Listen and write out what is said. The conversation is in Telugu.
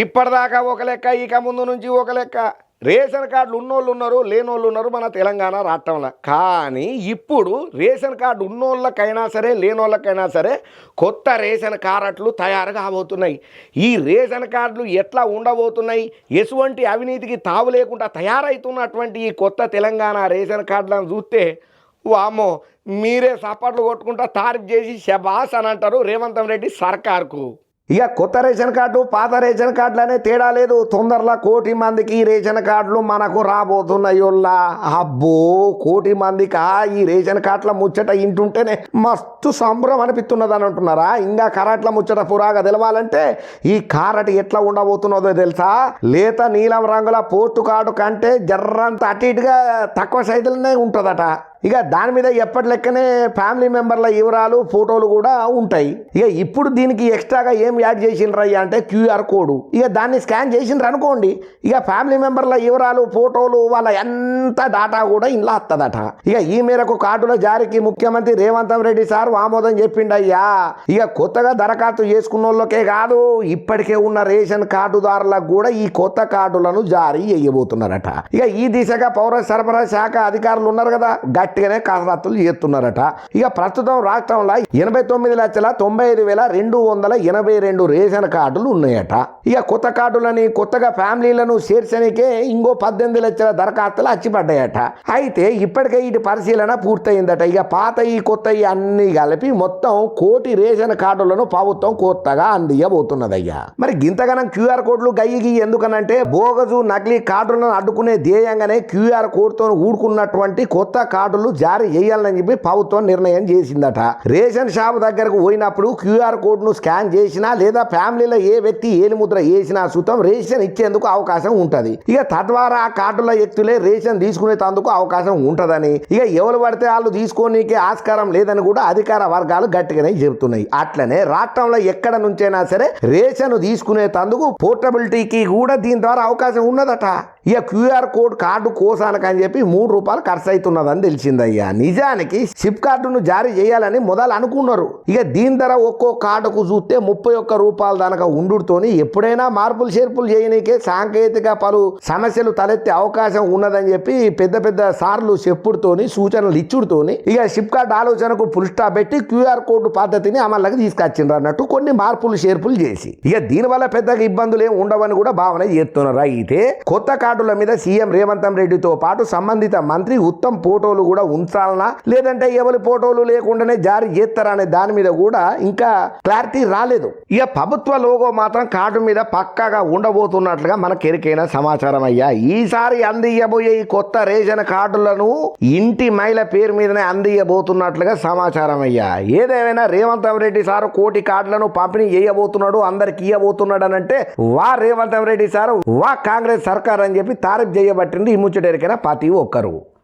ఇప్పటిదాకా ఒక లెక్క ఇక ముందు నుంచి ఒక లెక్క. రేషన్ కార్డులు ఉన్నోళ్ళు ఉన్నారు లేనోళ్ళు ఉన్నారు మన తెలంగాణ రాష్ట్రంలో. కానీ ఇప్పుడు రేషన్ కార్డు ఉన్నోళ్ళకైనా సరే లేనోళ్ళకైనా సరే కొత్త రేషన్ కార్డులు తయారు కాబోతున్నాయి. ఈ రేషన్ కార్డులు ఎట్లా ఉండబోతున్నాయి? ఎటువంటి అవినీతికి తావు లేకుండా తయారవుతున్నటువంటి ఈ కొత్త తెలంగాణ రేషన్ కార్డులను చూస్తే వామ్మో మీరే సపాట్లు కొట్టుకుంటా తారీఫ్ చేసి శబాస్ అని అంటారు రేవంత్ రెడ్డి సర్కార్కు. ఇక కొత్త రేషన్ కార్డు పాత రేషన్ కార్డులనే తేడా లేదు. తొందరలో కోటి మందికి ఈ రేషన్ కార్డులు మనకు రాబోతున్నాయి అబ్బో కోటి మందికి ఆ ఈ రేషన్ కార్డుల ముచ్చట ఇంటుంటేనే మస్తు సంబరం అనిపిస్తున్నది అని అంటున్నారా? ఇంకా కరాట్ల ముచ్చట పురాగా తెలవాలంటే ఈ కారట్ ఎట్లా ఉండబోతున్నదో తెలుసా? లేత నీలం రంగుల పోర్టు కార్డు కంటే జర్రంత అటు ఇటుగా తక్కువ సైజులనే ఉంటుందట. ఇక దాని మీద ఎప్పటి లెక్కనే ఫ్యామిలీ మెంబర్ల వివరాలు ఫోటోలు కూడా ఉంటాయి. ఇక ఇప్పుడు దీనికి ఎక్స్ట్రాగా ఏం యాడ్ చేసిండ్రయ్యా అంటే క్యూఆర్ కోడ్. ఇక దాన్ని స్కాన్ చేసిండ్రు అనుకోండి ఇక ఫ్యామిలీ మెంబర్ల వివరాలు ఫోటోలు వాళ్ళ ఎంత డాటా కూడా ఇంట్లో వస్తుందట ఇక ఈ మేరకు కార్డుల జారీకి ముఖ్యమంత్రి రేవంత్ రెడ్డి సార్ ఆమోదం చెప్పిండయ్యా ఇక కొత్తగా దరఖాస్తు చేసుకున్న వాళ్ళకే కాదు ఇప్పటికే ఉన్న రేషన్ కార్డుదారులకు కూడా ఈ కొత్త కార్డులను జారీ చేయబోతున్నారట. ఇక ఈ దిశగా పౌర సరఫరా శాఖ అధికారులు ఉన్నారు కదా గట్టిగానే కసరత్తులు చేస్తున్నారట ఇక ప్రస్తుతం రాష్ట్రంలో ఎనభై తొమ్మిది లక్షల తొంభై ఐదు వేల రెండు వందల ఎనభై రెండు రేషన్ కార్డులు ఉన్నాయట. ఇక కొత్త కార్డులని కొత్తగా ఫ్యామిలీలను చేర్చనికే ఇంకో పద్దెనిమిది లక్షల దరఖాస్తులు అచ్చిపడ్డాయట. అయితే ఇప్పటికే ఇటు పరిశీలన పూర్తయిందట. ఇక పాత ఈ కొత్త అన్ని కలిపి మొత్తం కోటి రేషన్ కార్డులను ప్రభుత్వం కొత్తగా అందియబోతున్నదయ్యా. మరి గింతగనం క్యూఆర్ కోడ్లు గయ్యిగి ఎందుకనంటే బోగజు నకిలీ కార్డులను అడ్డుకునే ధ్యేయంగానే క్యూఆర్ కోడ్తో ఊడుకున్నటువంటి కొత్త కార్డులు జారీ చేయాలని చెప్పి ప్రభుత్వం నిర్ణయం చేసిందట. రేషన్ షాప్ దగ్గరకు పోయినప్పుడు క్యూఆర్ కోడ్ను స్కాన్ చేసినా లేదా ఫ్యామిలీలో ఏ వ్యక్తి ఏలిముద్ర వేసినా సుతం రేషన్ ఇచ్చేందుకు అవకాశం ఉంటుంది. ఇక తద్వారా ఆ కార్డుల వ్యక్తులే రేషన్ తీసుకునేటందుకు అవకాశం ఉంటుందని ఇక ఎవరు పడితే వాళ్ళు తీసుకోనీకే ఆస్కారం లేదని కూడా అధికార వర్గాలు గట్టిగానే చెబుతున్నాయి. అట్లనే రాష్ట్రంలో ఎక్కడ నుంచైనా సరే రేషన్ తీసుకునేటందుకు పోర్టబిలిటీకి కూడా దీని ద్వారా అవకాశం ఉన్నదట. ఇక క్యూఆర్ కోడ్ కార్డు కోసానికి అని చెప్పి మూడు రూపాయలు ఖర్చు అవుతున్నదని తెలిసిందయ్యా. నిజానికి సిప్ కార్డును జారీ చేయాలని మొదలు అనుకున్నారు. ఇక దీని ధర ఒక్కో కార్డుకు చూస్తే ముప్పై ఒక్క రూపాయల దానక ఉండుతోని ఎప్పుడైనా మార్పులు చేర్పులు చేయనీకే సాంకేతిక పలు సమస్యలు తలెత్తే అవకాశం ఉన్నదని చెప్పి పెద్ద పెద్ద సార్లు చెప్పుడుతోని సూచనలు ఇచ్చుడుతోని ఇక సిప్ కార్డు ఆలోచనకు ఫుల్ స్టాప్ పెట్టి క్యూఆర్ కోడ్ పద్ధతిని అమల్లోకి తీసుకొచ్చిండ్రు అన్నట్టు కొన్ని మార్పులు చేర్పులు చేసి. ఇక దీనివల్ల పెద్దగా ఇబ్బందులు ఏమి ఉండవని కూడా భావన చేస్తున్నారు. అయితే కొత్త కార్డు కార్డుల మీద సీఎం రేవంత్ రెడ్డితో పాటు సంబంధిత మంత్రి ఉత్తమ్ ఫోటోలు కూడా ఉంచాలనా? లేదంటే ఎవరి ఫోటోలు లేకుండానే జారీ చేస్తారనే దాని మీద కూడా ఇంకా క్లారిటీ రాలేదు. ఇక ప్రభుత్వ లోగో మాత్రం కార్డు మీద పక్కాగా ఉండబోతున్నట్లుగా మనకు ఎరికైన సమాచారం అయ్యా. ఈసారి అందియబోయే ఈ కొత్త రేషన్ కార్డులను ఇంటి మహిళ పేరు మీదనే అందియబోతున్నట్లుగా సమాచారం అయ్యా. ఏదేమైనా రేవంత్ రెడ్డి సార్ కోటి కార్డులను పంపిణీ చేయబోతున్నాడు అందరికి ఇయ్యబోతున్నాడు అని అంటే వా రేవంత్ రెడ్డి సార్ వా కాంగ్రెస్ సర్కార్ అని చెప్పి తారీఫ్ చేయబట్టింది ఈ ముచ్చటెరికైనా ప్రతి ఒక్కరు.